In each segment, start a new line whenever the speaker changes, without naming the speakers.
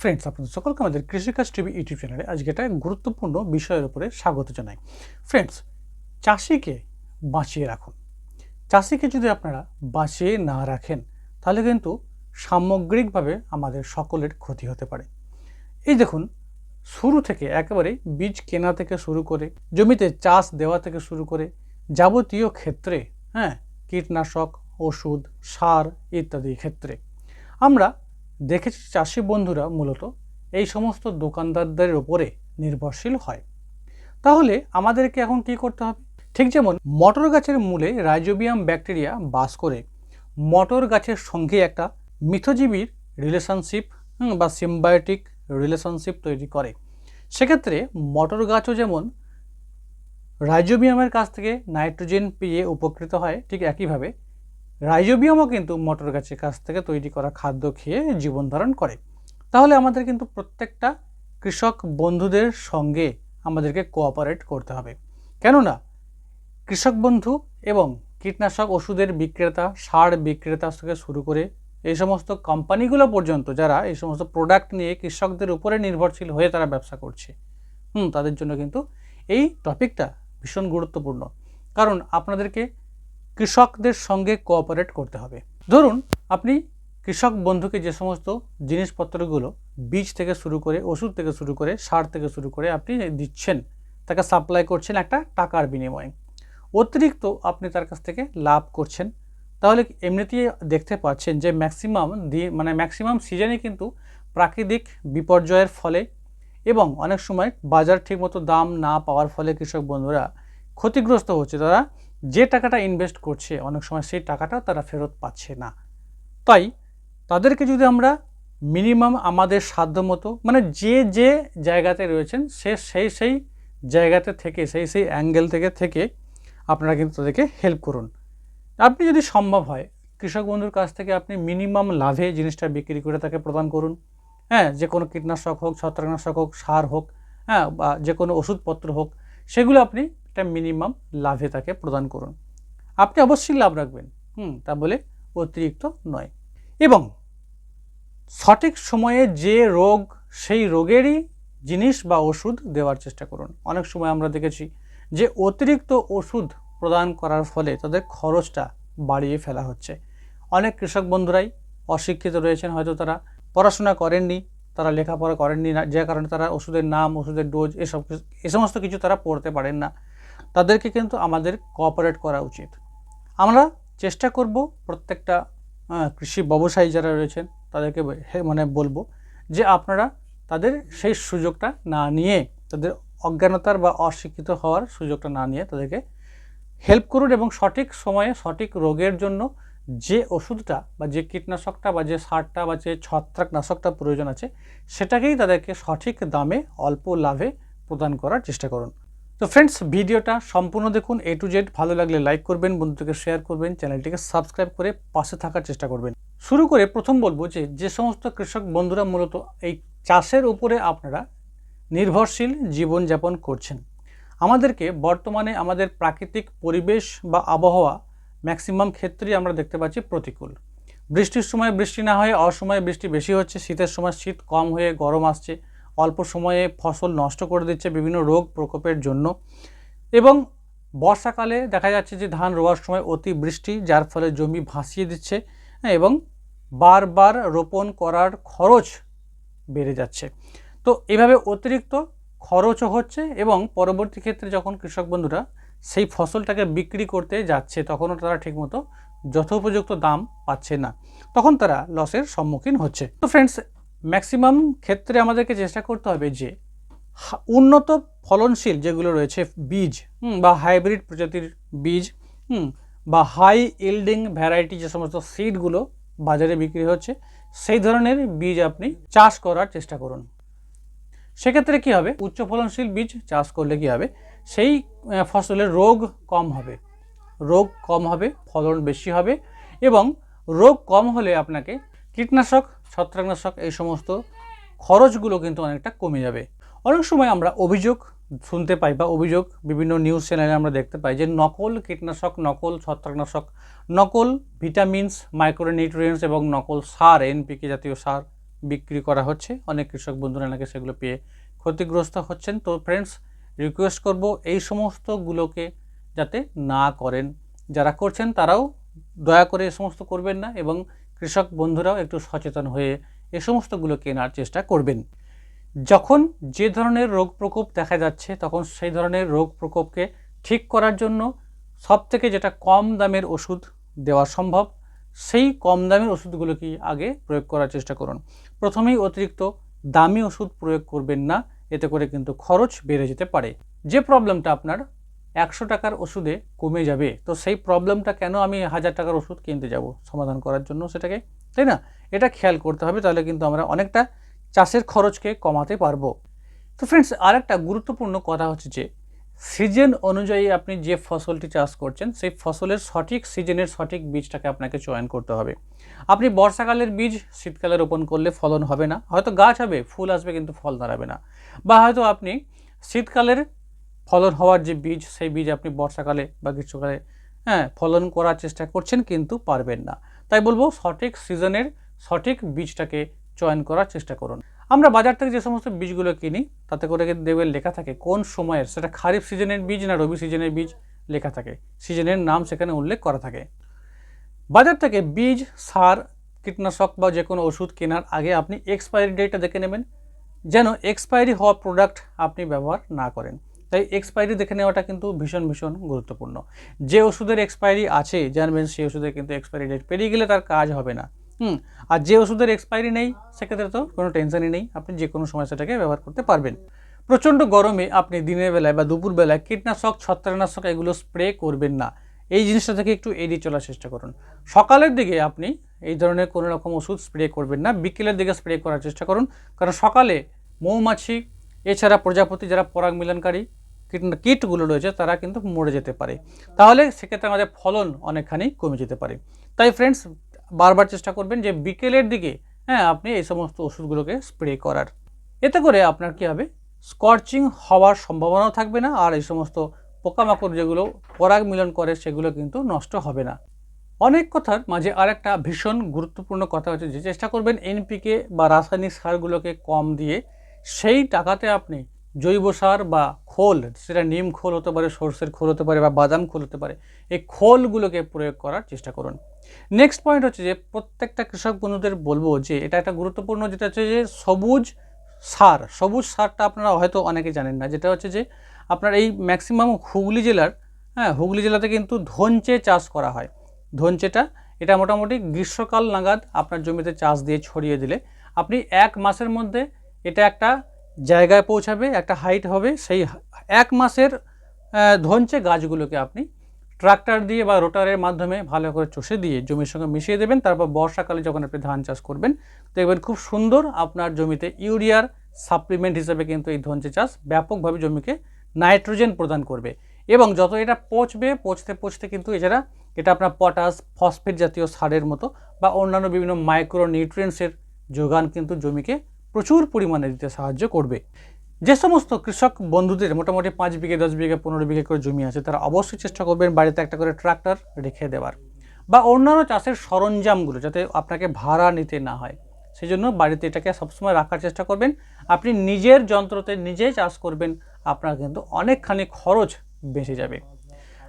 Friends আপনাদের সকলকে আমাদের কৃষিকাজ টিভি ইউটিউব চ্যানেলে আজকে একটা গুরুত্বপূর্ণ বিষয়ের উপরে স্বাগত জানাই। ফ্রেন্ডস চাষিকে বাঁচিয়ে রাখুন। চাষিকে যদি আপনারা বাঁচিয়ে না রাখেন, তাহলে কিন্তু সামগ্রিকভাবে আমাদের সকলের ক্ষতি হতে পারে। এই দেখুন, শুরু থেকে একেবারে বীজ কেনা থেকে শুরু করে, জমিতে চাষ দেওয়া থেকে শুরু করে, যাবতীয় ক্ষেত্রে হ্যাঁ কীটনাশক, ওষুধ, সার ইত্যাদি ক্ষেত্রে। আমরা দেখেছি চাষি বন্ধুরা মূলত এই সমস্ত দোকানদারদের ওপরে নির্ভরশীল হয়। তাহলে আমাদেরকে এখন কি করতে হবে? ঠিক যেমন মটর গাছের মূলে রাইজোবিয়াম ব্যাকটেরিয়া বাস করে। মটর গাছের সঙ্গে একটা মিথজীবীর রিলেশনশিপ বা সিম্বায়োটিক রিলেশনশিপ তৈরি করে। সেক্ষেত্রে মটর গাছও যেমন রাইজোবিয়ামের কাছ থেকে নাইট্রোজেন পেয়ে উপকৃত হয়, ঠিক একইভাবে রাইজোবিয়ামও কিন্তু মটর গাছের কাছ থেকে তৈরি করা খাদ্য খেয়ে জীবন ধারণ করে। তাহলে আমাদের কিন্তু প্রত্যেকটা কৃষক বন্ধুদের সঙ্গে আমাদেরকে কোঅপারেট করতে হবে। কেননা কৃষক বন্ধু এবং কীটনাশক ওষুধের বিক্রেতা, সার বিক্রেতা থেকে শুরু করে এই সমস্ত কোম্পানিগুলো পর্যন্ত যারা এই সমস্ত প্রোডাক্ট নিয়ে কৃষকদের উপরে নির্ভরশীল হয়ে তারা ব্যবসা করছে, হুম, তাদের জন্য কিন্তু এই টপিকটা ভীষণ গুরুত্বপূর্ণ। কারণ আপনাদেরকে কৃষকদের সঙ্গে কোঅপারেট করতে হবে। ধরুন, আপনি কৃষক বন্ধুকে যে সমস্ত জিনিসপত্রগুলো বীজ থেকে শুরু করে ওষুধ থেকে শুরু করে সার থেকে শুরু করে আপনি দিচ্ছেন, তাকে সাপ্লাই করছেন একটা টাকার বিনিময়ে, অতিরিক্ত আপনি তার কাছ থেকে লাভ করছেন, তাহলে এমনিতেই দেখতে পাচ্ছেন যে ম্যাক্সিমাম দিয়ে মানে ম্যাক্সিমাম সিজনে কিন্তু প্রাকৃতিক বিপর্যয়ের ফলে এবং অনেক সময় বাজার ঠিকমতো দাম না পাওয়ার ফলে কৃষক বন্ধুরা ক্ষতিগ্রস্ত হচ্ছে। তারা যে টাকাটা ইনভেস্ট করছে, অনেক সময় সেই টাকাটা তারা ফেরত পাচ্ছে না। তাই তাদেরকে যদি আমরা মিনিমাম আমাদের সাধ্যমতো মানে যে যে জায়গাতে রয়েছেন, সে, সেই সেই জায়গাতে থেকে, সেই সেই অ্যাঙ্গেল থেকে থেকে আপনারা কিন্তু তাদেরকে হেল্প করুন। আপনি যদি সম্ভব হয়, কৃষক বন্ধুর কাছ থেকে আপনি মিনিমাম লাভে জিনিসটা বিক্রি করে তাকে প্রদান করুন। হ্যাঁ যে কোনো কীটনাশক হোক, ছত্রাকনাশক হোক, সার হোক হ্যাঁ বা যে কোনো ওষুধপত্র হোক, সেগুলো আপনি একটা মিনিমাম লাভে তাকে প্রদান করুন। আপনি অবশ্যই লাভ রাখবেন। হুম, তা বলে অতিরিক্ত নয়। এবং সঠিক সময়ে যে রোগ, সেই রোগেরই জিনিস বা ওষুধ দেওয়ার চেষ্টা করুন। অনেক সময় আমরা দেখেছি যে অতিরিক্ত ওষুধ প্রদান করার ফলে তাদের খরচটা বাড়িয়ে ফেলা হচ্ছে। অনেক কৃষক বন্ধুরাই অশিক্ষিত রয়েছেন হয়তো তারা, পড়াশোনা করেননি, তারা লেখাপড়া করেননি না, যে কারণে তারা ওষুধের নাম, ওষুধের ডোজ এসব এ সমস্ত কিছু তারা পড়তে পারেন না। তাদেরকে কিন্তু আমাদের কোঅপারেট করা উচিত। আমরা চেষ্টা করব প্রত্যেকটা কৃষি ব্যবসায়ী যারা রয়েছেন, তাদেরকে মানে বলব যে আপনারা তাদের সেই সুযোগটা না নিয়ে, তাদের অজ্ঞানতার বা অশিক্ষিত হওয়ার সুযোগটা না নিয়ে তাদেরকে হেল্প করুন এবং সঠিক সময়ে সঠিক রোগের জন্য যে ওষুধটা বা যে কীটনাশকটা বা যে সারটা বা যে ছত্রাকনাশকটা প্রয়োজন আছে, সেটাকেই তাদেরকে সঠিক দামে অল্প লাভে প্রদান করার চেষ্টা করুন। তো ফ্রেন্ডস ভিডিওটা সম্পূর্ণ দেখুন এ টু জেড ভালো লাগলে লাইক করবেন, বন্ধুদেরকে শেয়ার করবেন, চ্যানেলটিকে সাবস্ক্রাইব করে পাশে থাকার চেষ্টা করবেন। শুরু করে প্রথম বলব যে যে সমস্ত কৃষক বন্ধুরা মূলত এই চাষের উপরে আপনারা নির্ভরশীল জীবনযাপন করছেন, আমাদেরকে বর্তমানে আমাদের প্রাকৃতিক পরিবেশ বা আবহাওয়া ম্যাক্সিমাম ক্ষেত্রেই আমরা দেখতে পাচ্ছি প্রতিকূল। বৃষ্টির সময় বৃষ্টি না হয়ে, অসময়ে বৃষ্টি বেশি হচ্ছে, শীতের সময় শীত কম হয়ে গরম আসছে অল্প সময়ে ফসল নষ্ট করে দিচ্ছে বিভিন্ন রোগ প্রকোপের জন্য। এবং বর্ষাকালে দেখা যাচ্ছে যে ধান রোয়ার সময় অতি বৃষ্টি যার ফলে জমি ভাসিয়ে দিচ্ছে হ্যাঁ, এবং বারবার রোপণ করার খরচ বেড়ে যাচ্ছে। তো এভাবে অতিরিক্ত খরচও হচ্ছে এবং পরবর্তী ক্ষেত্রে যখন কৃষক বন্ধুরা সেই ফসলটাকে বিক্রি করতে যাচ্ছে তখনও তারা ঠিকমতো যথোপযুক্ত দাম পাচ্ছে না। তখন তারা লসের সম্মুখীন হচ্ছে। তো ফ্রেন্ডস ম্যাক্সিমাম ক্ষেত্রে আমাদেরকে চেষ্টা করতে হবে যে উন্নত ফলনশীল যেগুলো রয়েছে, বীজ বা হাইব্রিড প্রজাতির বীজ বা হাই ইল্ডিং ভ্যারাইটি যে সমস্ত সিডগুলো বাজারে বিক্রি হচ্ছে, সেই ধরনের বীজ আপনি চাষ করার চেষ্টা করুন। সেক্ষেত্রে কী হবে? উচ্চ ফলনশীল বীজ চাষ করলে কী হবে? সেই ফসলের রোগ কম হবে। রোগ কম হবে, ফলন বেশি হবে এবং রোগ কম হলে আপনাকে কীটনাশক ছত্রাকনাশক, এই সমস্ত খরচগুলো কিন্তু অনেকটা কমে যাবে। অনেক সময় আমরা অভিযোগ শুনতে পাই বা অভিযোগ বিভিন্ন নিউজ চ্যানেলে আমরা দেখতে পাই যে নকল কীটনাশক, নকল ছত্রাকনাশক, নকল ভিটামিনস, মাইক্রোনিউট্রিয়েন্টস এবং নকল সার, এনপিকে জাতীয় সার বিক্রি করা হচ্ছে। অনেক কৃষক বন্ধুরা নাকি সেগুলো পেয়ে ক্ষতিগ্রস্ত হচ্ছেন। তো ফ্রেন্ডস রিকোয়েস্ট করব এই সমস্তগুলোকে যাতে না করেন। যারা করছেন তারাও দয়া করে এ সমস্ত করবেন না এবং কৃষক বন্ধুরাও একটু সচেতন হয়ে এ সমস্তগুলো কেনার চেষ্টা করবেন। যখন যে ধরনের রোগ প্রকোপ দেখা যাচ্ছে, তখন সেই ধরনের রোগ প্রকোপকে ঠিক করার জন্য সব থেকে যেটা কম দামের ওষুধ দেওয়া সম্ভব, সেই কম দামের ওষুধগুলো কি আগে প্রয়োগ করার চেষ্টা করুন। প্রথমেই অতিরিক্ত দামি ওষুধ প্রয়োগ করবেন না, এতে করে কিন্তু খরচ বেড়ে যেতে পারে। যে প্রবলেমটা আপনার একশো টাকার ওষুধে কমে যাবে। তো সেই প্রবলেমটা কেন আমি হাজার টাকার ওষুধ কিনতে যাব সমাধান করার জন্য সেটাকে? তাই না? এটা খেয়াল করতে হবে, তাহলে কিন্তু আমরা অনেকটা চাষের খরচকে কমাতে পারব। তো ফ্রেন্ডস আরেকটা গুরুত্বপূর্ণ কথা হচ্ছে যে সিজন অনুযায়ী আপনি যে ফসলটি চাষ করছেন, সেই ফসলের সঠিক সিজনের সঠিক বীজটাকে আপনাকে চয়ন করতে হবে। আপনি বর্ষাকালের বীজ শীতকালে রোপণ করলে ফলন হবে না। হয়তো গাছ হবে, ফুল আসবে কিন্তু ফল দাঁড়াবে না। বা হয়তো আপনি শীতকালের ফলন হওয়ার যে বীজ, সেই বীজ আপনি বর্ষাকালে বা গ্রীষ্মকালে হ্যাঁ ফলন করার চেষ্টা করছেন কিন্তু পারবেন না। তাই বলব সঠিক সিজনের সঠিক বীজটাকে চয়ন করার চেষ্টা করুন। আমরা বাজার থেকে যে সমস্ত বীজগুলো কিনি, তাতে করে দেখবেন লেখা থাকে কোন সময়ের, সেটা খারিফ সিজনের বীজ না রবি সিজনের বীজ লেখা থাকে। সিজনের নাম সেখানে উল্লেখ করা থাকে। বাজার থেকে বীজ, সার, কীটনাশক বা যে কোনো ওষুধ কেনার আগে আপনি এক্সপায়ারি ডেটটা দেখে নেবেন, যেন এক্সপায়ারি হওয়া প্রোডাক্ট আপনি ব্যবহার না করেন। তাই এক্সপায়ারি দেখে নেওয়াটা কিন্তু ভীষণ ভীষণ গুরুত্বপূর্ণ। যে ওষুধের এক্সপায়ারি আছে, জানবেন সেই ওষুধের কিন্তু এক্সপায়ারি ডেট পেরিয়ে গেলে তার কাজ হবে না। হুম, আর যে ওষুধের এক্সপায়ারি নেই, সেক্ষেত্রে তো কোনো টেনশনই নেই। আপনি যে কোনো সময় সেটাকে ব্যবহার করতে পারবেন। প্রচণ্ড গরমে আপনি দিনের বেলায় বা দুপুর বেলায় কীটনাশক, ছত্রাকনাশক এগুলো স্প্রে করবেন না। এই জিনিসটা থেকে একটু এড়িয়ে চলার চেষ্টা করুন। সকালের দিকে আপনি এই ধরনের কোনো রকম ওষুধ স্প্রে করবেন না। বিকেলের দিকে স্প্রে করার চেষ্টা করুন। কারণ সকালে মৌমাছি, এছাড়া প্রজাপতি যারা পরাগ মিলনকারী কীট, কীটগুলো রয়েছে তারা কিন্তু মরে যেতে পারে। তাহলে সেক্ষেত্রে আমাদের ফলন অনেকখানি কমে যেতে পারে। তাই ফ্রেন্ডস বারবার চেষ্টা করবেন যে বিকেলের দিকে হ্যাঁ আপনি এই সমস্ত ওষুধগুলোকে স্প্রে করার। এতে করে আপনার কী হবে? স্কর্চিং হওয়ার সম্ভাবনাও থাকবে না আর এই সমস্ত পোকামাকড় যেগুলো পরাগ মিলন করে সেগুলো কিন্তু নষ্ট হবে না। অনেক কথার মাঝে আরেকটা ভীষণ গুরুত্বপূর্ণ কথা হচ্ছে যে, চেষ্টা করবেন এনপিকে বা রাসায়নিক সারগুলোকে কম দিয়ে সেই টাকাতে আপনি জৈব সার বা খোল, সেটা নিম খোল হতে পারে, সর্ষের খোল হতে পারে বা বাদাম খোল হতে পারে, এই খোলগুলোকে প্রয়োগ করার চেষ্টা করুন। নেক্সট পয়েন্ট হচ্ছে যে, প্রত্যেকটা কৃষক বন্ধুদের বলব যে, এটা একটা গুরুত্বপূর্ণ যেটা হচ্ছে যে, সবুজ সার, সবুজ সারটা আপনারা হয়তো অনেকে জানেন না, যেটা হচ্ছে যে, আপনার এই ম্যাক্সিমাম হুগলি জেলার হ্যাঁ হুগলি জেলাতে কিন্তু ধনচে চাষ করা হয়। ধনচেটা, এটা মোটামুটি গ্রীষ্মকাল নাগাদ আপনার জমিতে চাষ দিয়ে ছড়িয়ে দিলে, আপনি এক মাসের মধ্যে এটা একটা জায়গায় পৌঁছাবে, একটা হাইট হবে, সেই এক মাসের ধনচে গাছগুলোকে আপনি ট্রাক্টর দিয়ে বা রোটারের মাধ্যমে ভালো করে চষে দিয়ে জমির সঙ্গে মিশিয়ে দেবেন। তারপর বর্ষাকালে যখন আপনি ধান চাষ করবেন, দেখবেন খুব সুন্দর আপনার জমিতে ইউরিয়ার সাপ্লিমেন্ট হিসেবে কিন্তু এই ধনচে চাষ ব্যাপকভাবে জমিকে নাইট্রোজেন প্রদান করবে। এবং যত এটা পচবে, পচতে পচতে কিন্তু এছাড়া এটা আপনার পটাশ ফসফেট জাতীয় সারের মতো বা অন্যান্য বিভিন্ন মাইক্রো নিউট্রিয়েন্টসের যোগান কিন্তু জমিকে প্রচুর পরিমাণে দিতে সাহায্য করবে। যে সমস্ত কৃষক বন্ধুদের মোটামুটি পাঁচ বিঘে, দশ বিঘে, পনেরো বিঘে করে জমি আছে, তারা অবশ্যই চেষ্টা করবেন বাড়িতে একটা করে ট্রাক্টর রেখে দেওয়ার বা অন্যান্য চাষের সরঞ্জামগুলো যাতে আপনাকে ভাড়া নিতে না হয়। সেই জন্য বাড়িতে এটাকে সবসময় রাখার চেষ্টা করবেন। আপনি নিজের যন্ত্রতে নিজেই চাষ করবেন, আপনার কিন্তু অনেকখানি খরচ বেঁচে যাবে।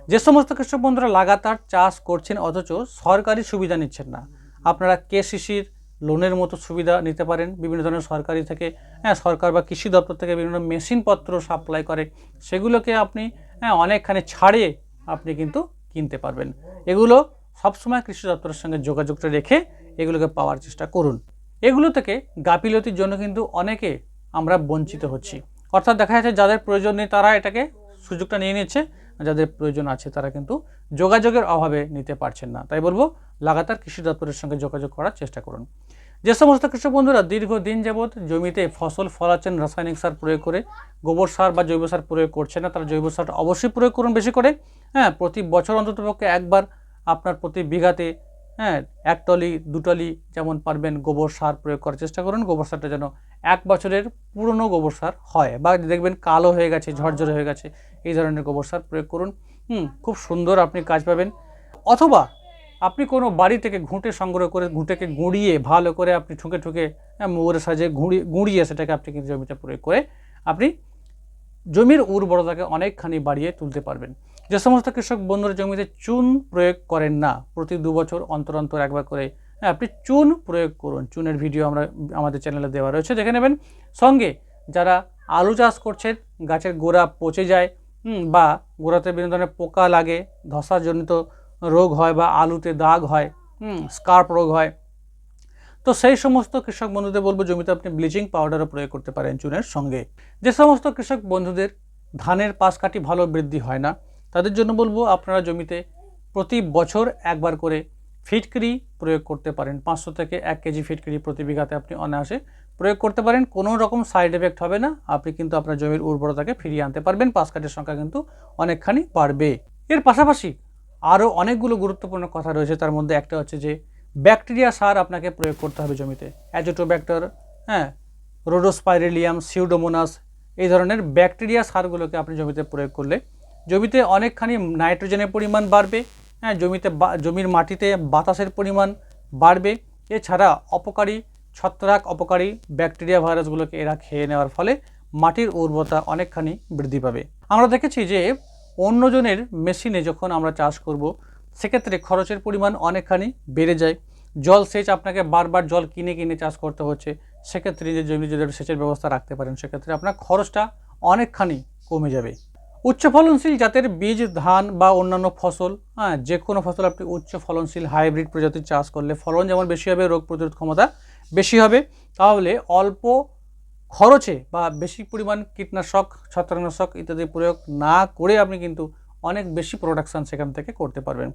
যে সমস্ত কৃষক বন্ধুরা লাগাতার চাষ করছেন, অথচ সরকারি সুবিধা নিচ্ছেন না, আপনারা কেসিসির লোনের মতো সুবিধা নিতে পারেন। বিভিন্ন ধরনের সরকারি থেকে হ্যাঁ সরকার বা কৃষি দপ্তর থেকে বিভিন্ন মেশিনপত্র সাপ্লাই করে। সেগুলোকে আপনি হ্যাঁ অনেকখানি ছাড়ে আপনি কিন্তু কিনতে পারবেন। এগুলো সবসময় কৃষি দপ্তরের সঙ্গে যোগাযোগটা রেখে এগুলোকে পাওয়ার চেষ্টা করুন। এগুলো থেকে গাফিলতির জন্য কিন্তু অনেকে আমরা বঞ্চিত হচ্ছি। অর্থাৎ দেখা যাচ্ছে যাদের প্রয়োজন নেই তারা এটাকে সুযোগটা নিয়ে নিচ্ছে, যাদের প্রয়োজন আছে তারা কিন্তু যোগাযোগের অভাবে নিতে পারছেন না। তাই বলব, লাগাতার কৃষি দপ্তরের সঙ্গে যোগাযোগ করার চেষ্টা করুন। যে সমস্ত কৃষক বন্ধুরা দীর্ঘদিন যাবৎ জমিতে ফসল ফলাচ্ছেন রাসায়নিক সার প্রয়োগ করে গোবর সার বা জৈব সার প্রয়োগ করছেন না, তারা জৈব সারটা অবশ্যই প্রয়োগ করুন বেশি করে। হ্যাঁ প্রতি বছর অন্ততপক্ষে একবার আপনার প্রতি বিঘাতে হ্যাঁ এক টলি দুটলি যেমন পারবেন গোবর সার প্রয়োগ করার চেষ্টা করুন। গোবর সারটা যেন এক বছরের পুরনো গোবর সার হয় বা দেখবেন কালো হয়ে গেছে, ঝরঝরে হয়ে গেছে, এই ধরনের গোবর সার প্রয়োগ করুন। হুম, খুব সুন্দর আপনি কাজ পাবেন। অথবা আপনি কোনো বাড়ি থেকে ঘুঁটে সংগ্রহ করে, ঘুঁটেকে গুঁড়িয়ে, ভালো করে আপনি ঠুকে ঠুকে মৌরের সাহায্যে গুঁড়িয়ে গুঁড়িয়ে সেটাকে আপনি কিন্তু জমিতে প্রয়োগ করে আপনি জমির উর্বরতাকে অনেকখানি বাড়িয়ে তুলতে পারবেন। যে সমস্ত কৃষক বন্ধুরা জমিতে চুন প্রয়োগ করেন না, প্রতি দু বছর অন্তর অন্তর একবার করে হ্যাঁ আপনি চুন প্রয়োগ করুন। চুনের ভিডিও আমরা, আমাদের চ্যানেলে দেওয়া রয়েছে, দেখে নেবেন। সঙ্গে যারা আলু চাষ করছেন, গাছের গোড়া পচে যায় বা গোড়াতে বিভিন্ন ধরনের পোকা লাগে, ধসাজনিত রোগ হয় বা আলুতে দাগ হয় স্কার্প রোগ হয়। তো সেই সমস্ত কৃষক বন্ধুদের বলব, জমিতে আপনি ব্লিচিং পাউডারও প্রয়োগ করতে পারেন চুনের সঙ্গে। যে সমস্ত কৃষক বন্ধুদের ধানের পাশ কাটি ভালো বৃদ্ধি হয় না, তাদের জন্য বলব, আপনারা জমিতে প্রতি বছর একবার করে ফিটকিরি প্রয়োগ করতে পারেন। পাঁচশো থেকে এক কেজি ফিটকিরি প্রতি বিঘাতে আপনি অনায়াসে প্রয়োগ করতে পারেন। কোনো রকম সাইড এফেক্ট হবে না, আপনি কিন্তু আপনার জমির উর্বরতাকে ফিরিয়ে আনতে পারবেন পাশ কাঠের সংখ্যা কিন্তু অনেকখানি বাড়বে। এর পাশাপাশি আরও অনেকগুলো গুরুত্বপূর্ণ কথা রয়েছে, তার মধ্যে একটা হচ্ছে যে, ব্যাকটেরিয়া সার আপনাকে প্রয়োগ করতে হবে জমিতে। অ্যাজোটোব্যাক্টর হ্যাঁ রোডোস্পাইরেলিয়াম সিউডোমোনাস এই ধরনের ব্যাকটেরিয়া সারগুলোকে আপনি জমিতে প্রয়োগ করলে জমিতে অনেকখানি নাইট্রোজেনের পরিমাণ বাড়বে হ্যাঁ জমিতে জমির মাটিতে বাতাসের পরিমাণ বাড়বে। এছাড়া অপকারী, ছত্রাক অপকারী ব্যাকটেরিয়া ভাইরাসগুলোকে এরা খেয়ে নেওয়ার ফলে মাটির উর্বরতা অনেকখানি বৃদ্ধি পাবে। আমরা দেখেছি যে অন্যজনের মেশিনে যখন আমরা চাষ করব, সেক্ষেত্রে খরচের পরিমাণ অনেকখানি বেড়ে যায়। জল সেচ আপনাকে বারবার জল কিনে কিনে চাষ করতে হচ্ছে। সেক্ষেত্রে নিজের জমি যদি সেচের ব্যবস্থা রাখতে পারেন, সেক্ষেত্রে আপনার খরচটা অনেকখানি কমে যাবে। উচ্চ ফলনশীল জাতের বীজ, ধান বা অন্যান্য ফসল হ্যাঁ যে কোনো ফসল আপনি উচ্চ ফলনশীল হাইব্রিড প্রজাতির চাষ করলে ফলন যেমন বেশি হবে, রোগ প্রতিরোধ ক্ষমতা বেশি হবে। তাহলে অল্প খরচে বা বেশি পরিমাণ কীটনাশক, ছত্রাকনাশক ইত্যাদি প্রয়োগ না করে আপনি কিন্তু অনেক বেশি প্রোডাকশান সেখান থেকে করতে পারবেন।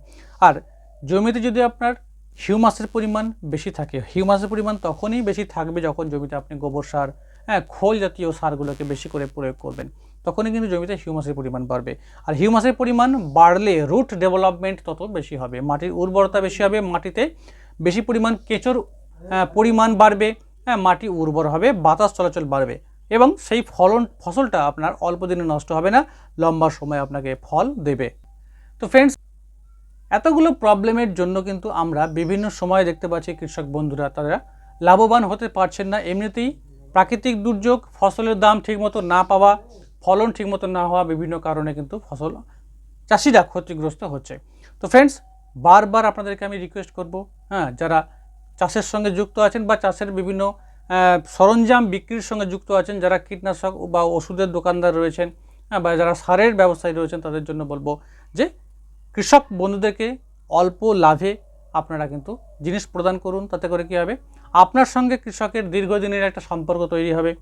আর জমিতে যদি আপনার হিউমাসের পরিমাণ বেশি থাকে হিউমাসের পরিমাণ তখনই বেশি থাকবে যখন জমিতে আপনি গোবর সার হ্যাঁ খোল জাতীয় সারগুলোকে বেশি করে প্রয়োগ করবেন, তখনই কিন্তু জমিতে হিউমাসের পরিমাণ বাড়বে। আর হিউমাসের পরিমাণ বাড়লে রুট ডেভেলপমেন্ট তত বেশি হবে, মাটির উর্বরতা বেশি হবে, মাটিতে বেশি পরিমাণ কেঁচোর পরিমাণ বাড়বে হ্যাঁ মাটি উর্বর হবে, বাতাস চলাচল বাড়বে এবং সেই ফলন, ফসলটা আপনার অল্প দিনে নষ্ট হবে না, লম্বা সময় আপনাকে ফল দেবে। তো ফ্রেন্ডস এতগুলো প্রবলেমের জন্য কিন্তু আমরা বিভিন্ন সময়ে দেখতে পাচ্ছি কৃষক বন্ধুরা, তারা লাভবান হতে পারছেন না। এমনিতেই প্রাকৃতিক দুর্যোগ, ফসলের দাম ঠিকমতো না পাওয়া, ফলন ঠিকমতো না হওয়া বিভিন্ন কারণে কিন্তু ফসল চাষিরা ক্ষতিগ্রস্ত হচ্ছে। তো ফ্রেন্ডস বারবার আপনাদেরকে আমি রিকোয়েস্ট করব হ্যাঁ যারা চাষের সঙ্গে যুক্ত আছেন বা চাষের বিভিন্ন সরঞ্জাম বিক্রির সঙ্গে যুক্ত আছেন, যারা কীটনাশক বা ওষুধের দোকানদার রয়েছেন বা যারা সারের ব্যবসায়ী রয়েছেন, তাদের জন্য বলব যে কৃষক বন্ধুদেরকে অল্প লাভে আপনারা কিন্তু জিনিস প্রদান করুন। তাতে করে কী হবে? আপনার সঙ্গে কৃষকের দীর্ঘদিনের একটা সম্পর্ক তৈরি হবে।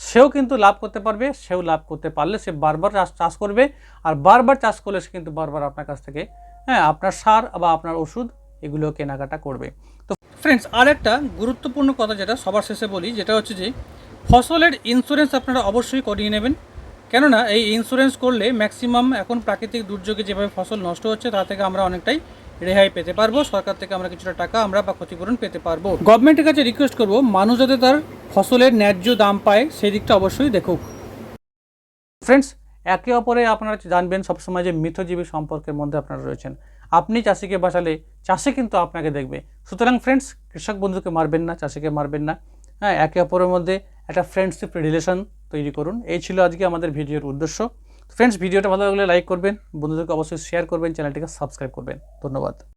সেও কিন্তু লাভ করতে পারবে, সেও লাভ করতে পারলে সে বারবার চাষ করবে আর বারবার চাষ করলে সে কিন্তু বারবার আপনার কাছ থেকে হ্যাঁ আপনার সার বা আপনার ওষুধ এগুলো কেনাকাটা করবে। ফ্রেন্ডস আর একটা গুরুত্বপূর্ণ কথা যেটা সবার শেষে বলি, যেটা হচ্ছে যে ফসলের ইন্স্যুরেন্স আপনারা অবশ্যই করিয়ে নেবেন। কেননা এই ইন্স্যুরেন্স করলে ম্যাক্সিমাম এখন প্রাকৃতিক দুর্যোগে যেভাবে ফসল নষ্ট হচ্ছে, তা থেকে আমরা অনেকটাই রেহাই পেতে পারব। সরকার থেকে আমরা কিছুটা টাকা আমরা বা ক্ষতিপূরণ পেতে পারব। গভর্নমেন্টের কাছে রিকোয়েস্ট করব, মানুষ যাতে তার ফসলের ন্যায্য দাম পায়, সেই দিকটা অবশ্যই দেখুক। ফ্রেন্ডস একে অপরে আপনারা জানবেন সবসময় যে মিথজীবী সম্পর্কের মধ্যে আপনারা রয়েছেন। আপনি চাষিকে বাঁচালে চাষি কিন্তু আপনাকে দেখবে। সুতরাং ফ্রেন্ডস কৃষক বন্ধুকে মারবেন না, চাষিকে মারবেন না। হ্যাঁ একে অপরের মধ্যে একটা ফ্রেন্ডশিপ রিলেশন তৈরি করুন। এই ছিল আজকে আমাদের ভিডিওর উদ্দেশ্য। ফ্রেন্ডস ভিডিওটা ভালো লাগলে লাইক করবেন। বন্ধুদেরকে অবশ্যই শেয়ার করবেন চ্যানেলটিকে সাবস্ক্রাইব করবেন। ধন্যবাদ।